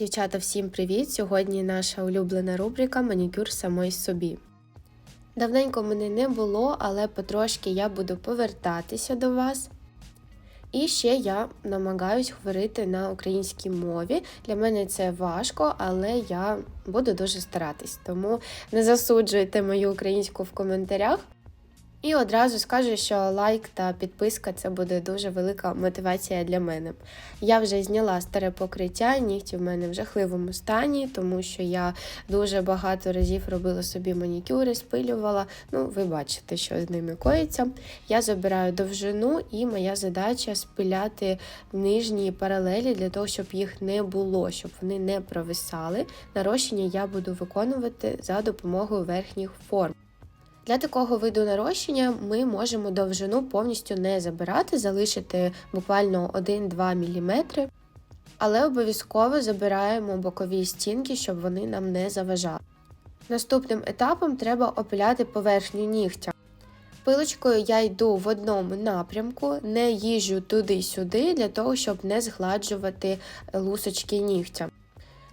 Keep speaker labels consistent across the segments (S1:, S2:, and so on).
S1: Дівчата, всім привіт! Сьогодні наша улюблена рубрика Манікюр самої собі. Давненько мене не було, але потрошки я буду повертатися до вас. І ще я намагаюсь говорити на українській мові. Для мене це важко, але я буду дуже старатись, тому не засуджуйте мою українську в коментарях. І одразу скажу, що лайк та підписка це буде дуже велика мотивація для мене. Я вже зняла старе покриття, нігті в мене в жахливому стані, тому що я дуже багато разів робила собі манікюри, спилювала. Ну, ви бачите, що з ними коїться. Я забираю довжину, і моя задача спиляти нижні паралелі для того, щоб їх не було, щоб вони не провисали. Нарощення я буду виконувати за допомогою верхніх форм. Для такого виду нарощення ми можемо довжину повністю не забирати, залишити буквально 1-2 мм, але обов'язково забираємо бокові стінки, щоб вони нам не заважали. Наступним етапом треба опиляти поверхню нігтя. Пилочкою я йду в одному напрямку, не їжджу туди-сюди, для того, щоб не згладжувати лусочки нігтя.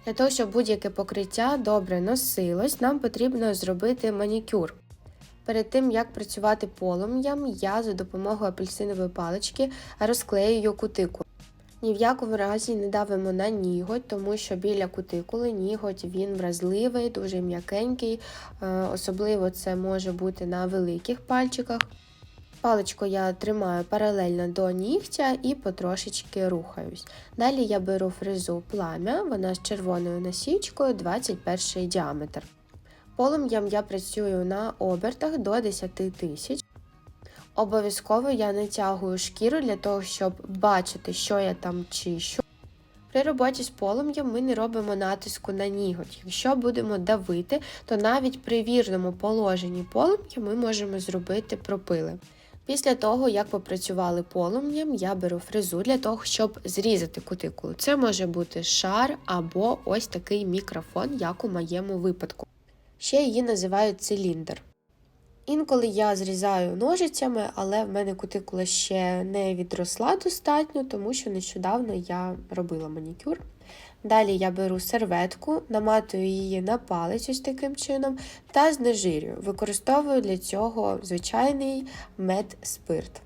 S1: Для того, щоб будь-яке покриття добре носилось, нам потрібно зробити манікюр. Перед тим, як працювати полум'ям, я за допомогою апельсинової палички розклеюю кутику. Ні в якому разі не давимо на ніготь, тому що біля кутикули ніготь він вразливий, дуже м'якенький, особливо це може бути на великих пальчиках. Паличку я тримаю паралельно до нігтя і потрошечки рухаюсь. Далі я беру фрезу плам'я, вона з червоною насічкою 21 діаметр. Полум'ям я працюю на обертах до 10 тисяч. Обов'язково я натягую шкіру для того, щоб бачити, що я там чищу. При роботі з полум'ям ми не робимо натиску на ніготь. Якщо будемо давити, то навіть при вірному положенні полум'я ми можемо зробити пропили. Після того, як попрацювали полум'ям, я беру фрезу для того, щоб зрізати кутикулу. Це може бути шар або ось такий мікрофон, як у моєму випадку. Ще її називають циліндр. Інколи я зрізаю ножицями, але в мене кутикула ще не відросла достатньо, тому що нещодавно я робила манікюр. Далі я беру серветку, наматую її на палець ось таким чином та знежирюю. Використовую для цього звичайний мед-спирт.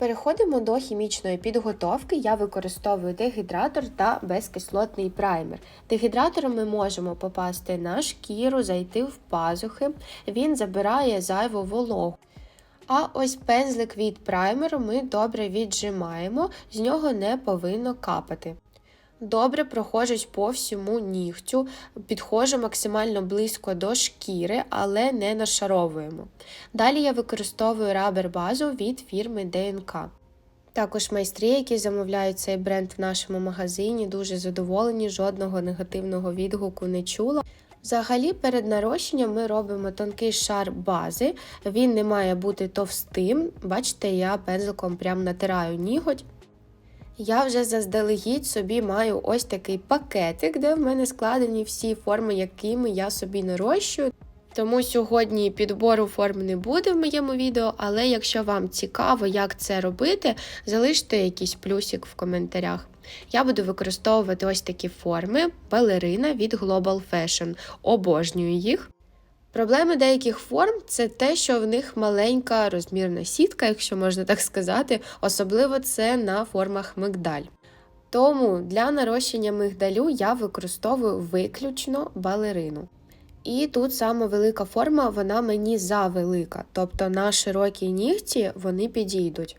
S1: Переходимо до хімічної підготовки. Я використовую дегідратор та безкислотний праймер. Дегідратором ми можемо попасти на шкіру, зайти в пазухи, він забирає зайву вологу. А ось пензлик від праймеру ми добре віджимаємо, з нього не повинно капати. Добре проходжусь по всьому нігтю, підходжу максимально близько до шкіри, але не нашаровуємо. Далі я використовую рабер базу від фірми ДНК. Також майстри, які замовляють цей бренд в нашому магазині, дуже задоволені, жодного негативного відгуку не чула. Взагалі, перед нарощенням ми робимо тонкий шар бази, він не має бути товстим. Бачите, я пензликом прям натираю ніготь. Я вже заздалегідь собі маю ось такий пакетик, де в мене складені всі форми, якими я собі нарощую. Тому сьогодні підбору форм не буде в моєму відео, але якщо вам цікаво, як це робити, залиште якийсь плюсик в коментарях. Я буду використовувати ось такі форми балерина від Global Fashion. Обожнюю їх. Проблеми деяких форм це те, що в них маленька розмірна сітка, якщо можна так сказати, особливо це на формах мигдаль. Тому для нарощення мигдалю я використовую виключно балерину. І тут саме велика форма, вона мені завелика, тобто на широкі нігті вони підійдуть.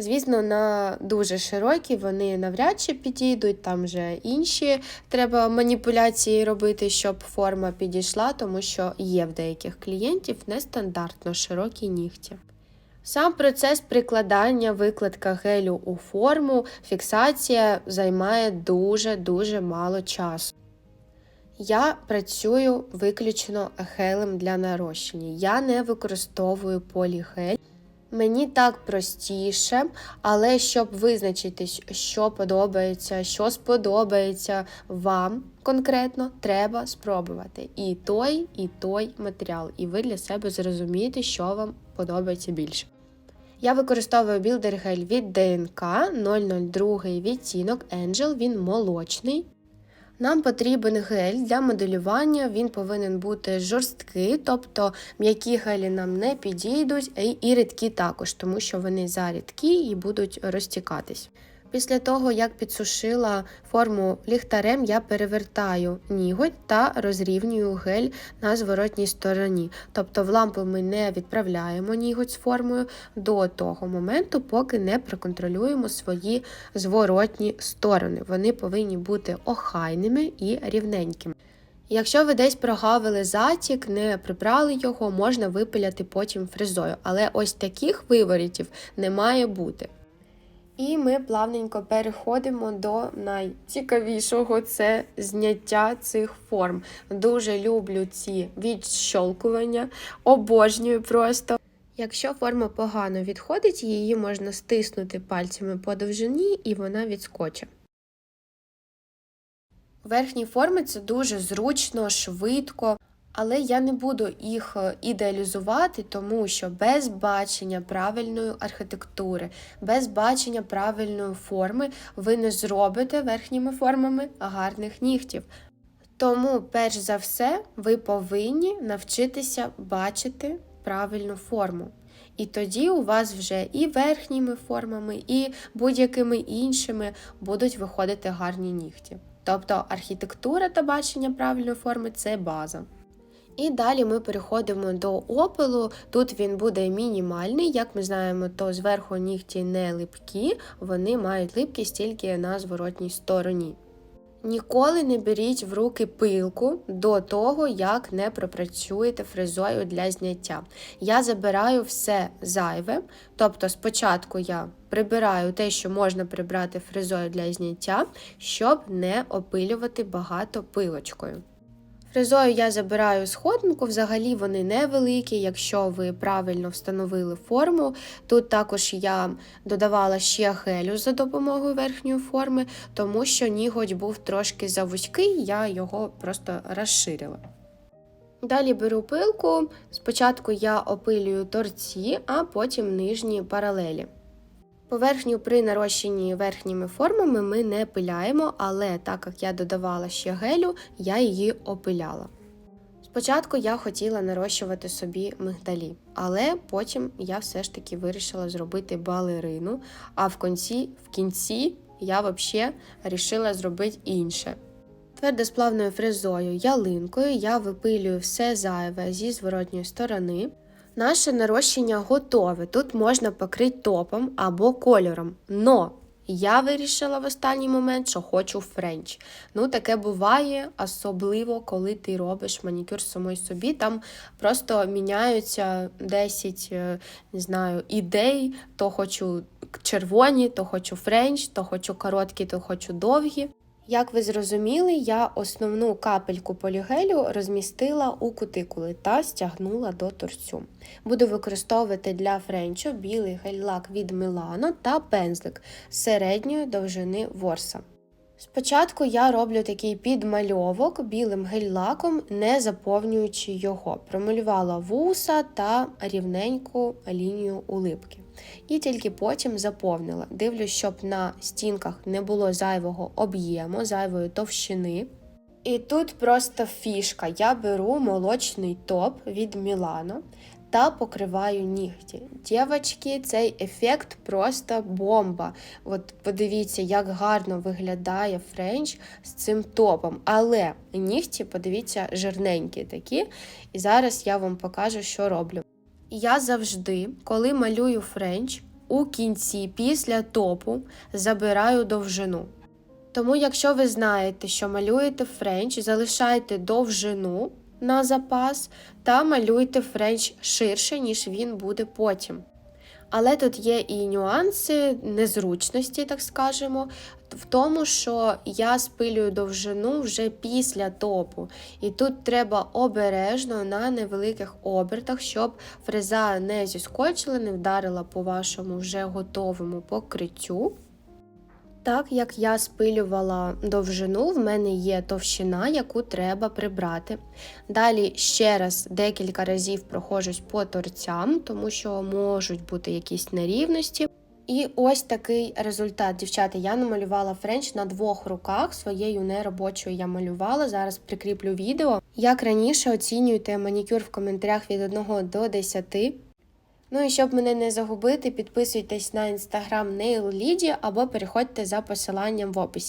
S1: Звісно, на дуже широкі вони навряд чи підійдуть, там вже інші треба маніпуляції робити, щоб форма підійшла, тому що є в деяких клієнтів нестандартно широкі нігті. Сам процес прикладання викладка гелю у форму, фіксація займає дуже-дуже мало часу. Я працюю виключно гелем для нарощення. Я не використовую полігель. Мені так простіше, але щоб визначитись, що подобається, що сподобається вам конкретно, треба спробувати і той, і той матеріал, і ви для себе зрозумієте, що вам подобається більше. Я використовую білдер-гель від ДНК 002 відтінок Angel, він молочний. Нам потрібен гель для моделювання, він повинен бути жорсткий, тобто м'які гелі нам не підійдуть, і рідкі також, тому що вони зарідкі і будуть розтікатись. Після того, як підсушила форму ліхтарем, я перевертаю ніготь та розрівнюю гель на зворотній стороні. Тобто в лампу ми не відправляємо ніготь з формою до того моменту, поки не проконтролюємо свої зворотні сторони. Вони повинні бути охайними і рівненькими. Якщо ви десь прогавили затік, не прибрали його, можна випиляти потім фрезою. Але ось таких виворітів не має бути. І ми плавненько переходимо до найцікавішого це зняття цих форм. Дуже люблю ці відщолкування, обожнюю просто. Якщо форма погано відходить, її можна стиснути пальцями по довжині і вона відскоче. Верхні форми це дуже зручно, швидко, але я не буду їх е, ідеалізувати, тому що без бачення правильної архітектури, без бачення правильної форми ви не зробите верхніми формами гарних нігтів. Тому, перш за все, ви повинні навчитися бачити правильну форму. І тоді у вас вже і верхніми формами, і будь-якими іншими будуть виходити гарні нігті. Тобто архітектура та бачення правильної форми це база. І далі ми переходимо до опилу. Тут він буде мінімальний. Як ми знаємо, то зверху нігті не липкі, вони мають липкість тільки на зворотній стороні. Ніколи не беріть в руки пилку до того, як не пропрацюєте фрезою для зняття. Я забираю все зайве, тобто спочатку я прибираю те, що можна прибрати фрезою для зняття, щоб не опилювати багато пилочкою. Фрезою я забираю сходинку, взагалі вони невеликі, якщо ви правильно встановили форму. Тут також я додавала ще гелю за допомогою верхньої форми, тому що ніготь був трошки завузький, я його просто розширила. Далі беру пилку. Спочатку я опилюю торці, а потім нижні паралелі. Поверхню при нарощенні верхніми формами ми не пиляємо, але так як я додавала ще гелю, я її опиляла. Спочатку я хотіла нарощувати собі мигдалі, але потім я все ж таки вирішила зробити балерину, а в кінці, в кінці я взагалі вирішила зробити інше. Твердосплавною фрезою ялинкою я випилюю все зайве зі зворотньої сторони. Наше нарощення готове. Тут можна покрити топом або кольором. Но я вирішила в останній момент, що хочу френч. Ну, таке буває, особливо, коли ти робиш манікюр самой собі. Там просто міняються 10 е, не знаю, ідей, то хочу червоні, то хочу френч, то хочу короткі, то хочу довгі. Як ви зрозуміли, я основну капельку полігелю розмістила у кутикули та стягнула до торцю. Буду використовувати для френчу білий гель-лак від Milano та пензлик середньої довжини ворса. Спочатку я роблю такий підмальовок білим гель-лаком, не заповнюючи його. Промалювала вуса та рівненьку лінію улипки. І тільки потім заповнила. Дивлюсь, щоб на стінках не було зайвого об'єму, зайвої товщини. І тут просто фішка. Я беру молочний топ від Мілано та покриваю нігті. Дівчатки, цей ефект просто бомба. От подивіться, як гарно виглядає френч з цим топом. Але нігті, подивіться, жирненькі такі. І зараз я вам покажу, що роблю. Я завжди, коли малюю френч, у кінці після топу забираю довжину. Тому, якщо ви знаєте, що малюєте френч, залишайте довжину на запас та малюйте френч ширше, ніж він буде потім. Але тут є і нюанси незручності, так скажемо, в тому, що я спилюю довжину вже після топу. І тут треба обережно на невеликих обертах, щоб фреза не зіскочила, не вдарила по вашому вже готовому покриттю. Так як я спилювала довжину, в мене є товщина, яку треба прибрати. Далі ще раз декілька разів проходжусь по торцям, тому що можуть бути якісь нерівності. І ось такий результат, дівчата. Я намалювала френч на двох руках. Своєю неробочою я малювала. Зараз прикріплю відео. Як раніше оцінюйте манікюр в коментарях від 1 до 10. Ну і щоб мене не загубити, підписуйтесь на інстаграм Nail Ліді або переходьте за посиланням в описі.